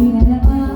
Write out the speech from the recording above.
ดีนะจ๊ะ